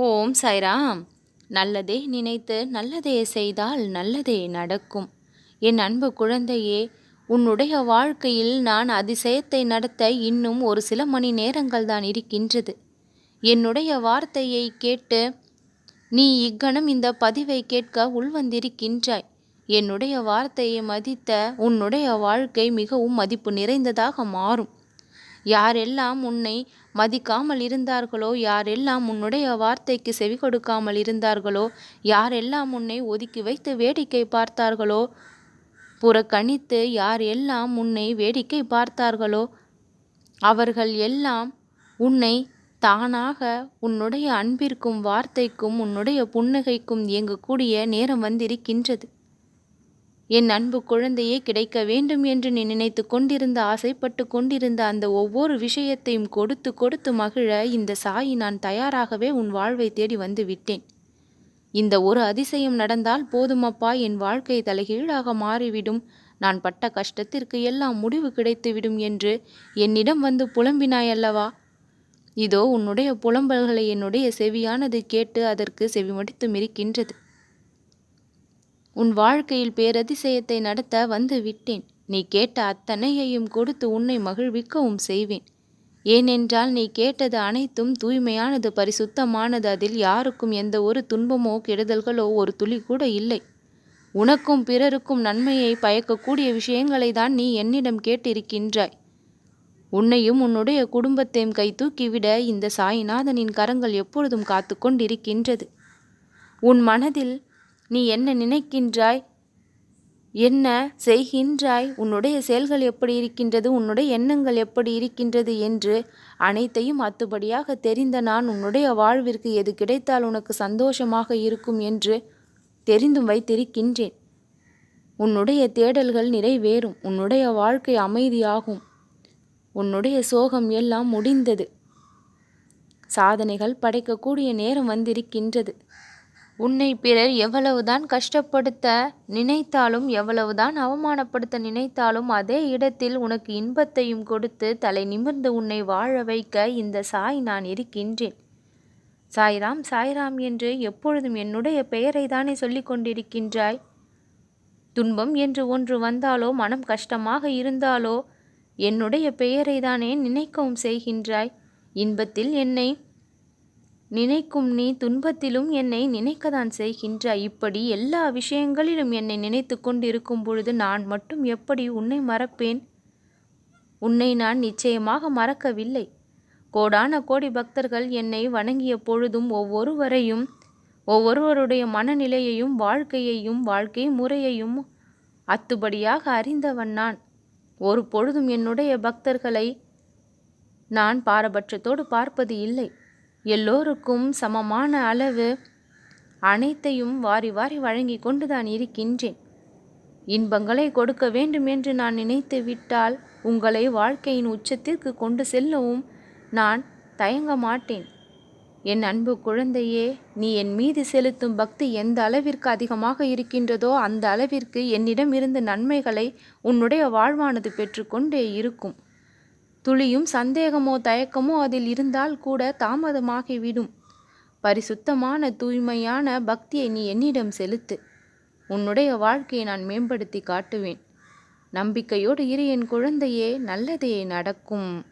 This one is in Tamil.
ஓம் சாய்ராம். நல்லதே நினைத்து நல்லதே செய்தால் நல்லதே நடக்கும். என் அன்பு குழந்தையே உன்னுடைய வாழ்க்கையில் நான் அதிசயத்தை நடத்த இன்னும் ஒரு சில மணி நேரங்கள் தான் இருக்கின்றது. என்னுடைய வார்த்தையை கேட்டு நீ இக்கணம் இந்த பதிவை கேட்க உள்வந்திருக்கின்றாய். என்னுடைய வார்த்தையை மதித்த உன்னுடைய வாழ்க்கை மிகவும் மதிப்பு நிறைந்ததாக மாறும். யாரெல்லாம் உன்னை மதிக்காமல் இருந்தார்களோ யாரெல்லாம் உன்னுடைய வார்த்தைக்கு செவி கொடுக்காமல் இருந்தார்களோ யாரெல்லாம் உன்னை ஒதுக்கி வைத்து வேடிக்கை பார்த்தார்களோ புறக்கணித்து யார் எல்லாம் உன்னை வேடிக்கை பார்த்தார்களோ அவர்கள் எல்லாம் உன்னை தானாக உன்னுடைய அன்பிற்கும் வார்த்தைக்கும் உன்னுடைய புன்னகைக்கும் இயங்கக்கூடிய நேரம் வந்திருக்கின்றது. என் அன்பு குழந்தையே கிடைக்க வேண்டும் என்று நீ நினைத்து கொண்டிருந்த ஆசைப்பட்டு கொண்டிருந்த அந்த ஒவ்வொரு விஷயத்தையும் கொடுத்து கொடுத்து மகிழ இந்த சாயி நான் தயாராகவே உன் வாழ்வை தேடி வந்து விட்டேன். இந்த ஒரு அதிசயம் நடந்தால் போதுமப்பா என் வாழ்க்கை தலைகீழாக மாறிவிடும். நான் பட்ட கஷ்டத்திற்கு எல்லாம் முடிவு கிடைத்துவிடும் என்று என்னிடம் வந்து புலம்பினாய் அல்லவா இதோ உன்னுடைய புலம்பல்களை என்னுடைய செவியானது கேட்டு அதற்கு செவிமடித்து மிரிக்கின்றது. உன் வாழ்க்கையில் பேரதிசயத்தை நடத்த வந்து விட்டேன். நீ கேட்ட அத்தனையையும் கொடுத்து உன்னை மகிழ்விக்கவும் செய்வேன். ஏனென்றால் நீ கேட்டது அனைத்தும் தூய்மையானது பரிசுத்தமானது. அதில் யாருக்கும் எந்த ஒரு துன்பமோ கெடுதல்களோ ஒரு துளி கூட இல்லை. உனக்கும் பிறருக்கும் நன்மையை பயக்கக்கூடிய விஷயங்களை தான் நீ என்னிடம் கேட்டிருக்கின்றாய். உன்னையும் உன்னுடைய குடும்பத்தையும் கை தூக்கிவிட இந்த சாய்நாதனின் கரங்கள் எப்பொழுதும் காத்து கொண்டிருக்கின்றது உன் மனதில் நீ என்ன நினைக்கின்றாய்? என்ன செய்கின்றாய்? உன்னுடைய செயல்கள் எப்படி இருக்கின்றது? உன்னுடைய எண்ணங்கள் எப்படி இருக்கின்றது என்று அனைத்தையும் அத்துபடியாக தெரிந்த நான் உன்னுடைய வாழ்விற்கு எது கிடைத்தால் உனக்கு சந்தோஷமாக இருக்கும் என்று தெரிந்தும் வைத்திருக்கின்றேன். உன்னுடைய தேடல்கள் நிறைவேறும். உன்னுடைய வாழ்க்கை அமைதியாகும். உன்னுடைய சோகம் எல்லாம் முடிந்தது. சாதனைகள் படைக்கக்கூடிய நேரம் வந்திருக்கின்றது. உன்னை பிறர் எவ்வளவுதான் கஷ்டப்படுத்த நினைத்தாலும் எவ்வளவுதான் அவமானப்படுத்த நினைத்தாலும் அதே இடத்தில் உனக்கு இன்பத்தையும் கொடுத்து தலை நிமிர்ந்து உன்னை வாழ வைக்க இந்த சாய் நான் இருக்கின்றேன். சாய்ராம் சாய்ராம் என்று எப்பொழுதும் என்னுடைய பெயரை தானே சொல்லிக் கொண்டிருக்கின்றாய்? துன்பம் என்று ஒன்று வந்தாலோ மனம் கஷ்டமாக இருந்தாலோ என்னுடைய பெயரை தானே நினைக்கவும் செய்கின்றாய்? இன்பத்தில் என்னை நினைக்கும் நீ துன்பத்திலும் என்னை நினைக்கத்தான் செய்கின்றாய் இப்படி எல்லா விஷயங்களிலும் என்னை நினைத்து கொண்டிருக்கும் பொழுது நான் மட்டும் எப்படி உன்னை மறப்பேன்? உன்னை நான் நிச்சயமாக மறக்கவில்லை. கோடான கோடி பக்தர்கள் என்னை வணங்கிய பொழுதும் ஒவ்வொருவரையும் ஒவ்வொருவருடைய மனநிலையையும் வாழ்க்கையையும் வாழ்க்கை முறையையும் அத்துபடியாக அறிந்தவன் நான். ஒரு பொழுதும் என்னுடைய பக்தர்களை நான் பாரபட்சத்தோடு பார்ப்பது இல்லை. எல்லோருக்கும் சமமான அளவு அனைத்தையும் வாரி வாரி வழங்கி கொண்டுதான் இருக்கின்றேன். இன்பங்களை கொடுக்க வேண்டும் என்று நான் நினைத்து விட்டால் உங்களை வாழ்க்கையின் உச்சத்திற்கு கொண்டு செல்லவும் நான் தயங்க மாட்டேன். என் அன்பு குழந்தையே நீ என் மீது செலுத்தும் பக்தி எந்த அளவிற்கு அதிகமாக இருக்கின்றதோ அந்த அளவிற்கு என்னிடம் இருந்து நன்மைகளை உன்னுடைய வாழ்வானது பெற்றுக்கொண்டே இருக்கும். துளியும் சந்தேகமோ தயக்கமோ அதில் இருந்தால் கூட தாமதமாகிவிடும். பரிசுத்தமான தூய்மையான பக்தியை நீ என்னிடம் செலுத்து. உன்னுடைய வாழ்க்கையை நான் மேம்படுத்தி காட்டுவேன். நம்பிக்கையோடு இரு என் குழந்தையே நல்லதே நடக்கும்.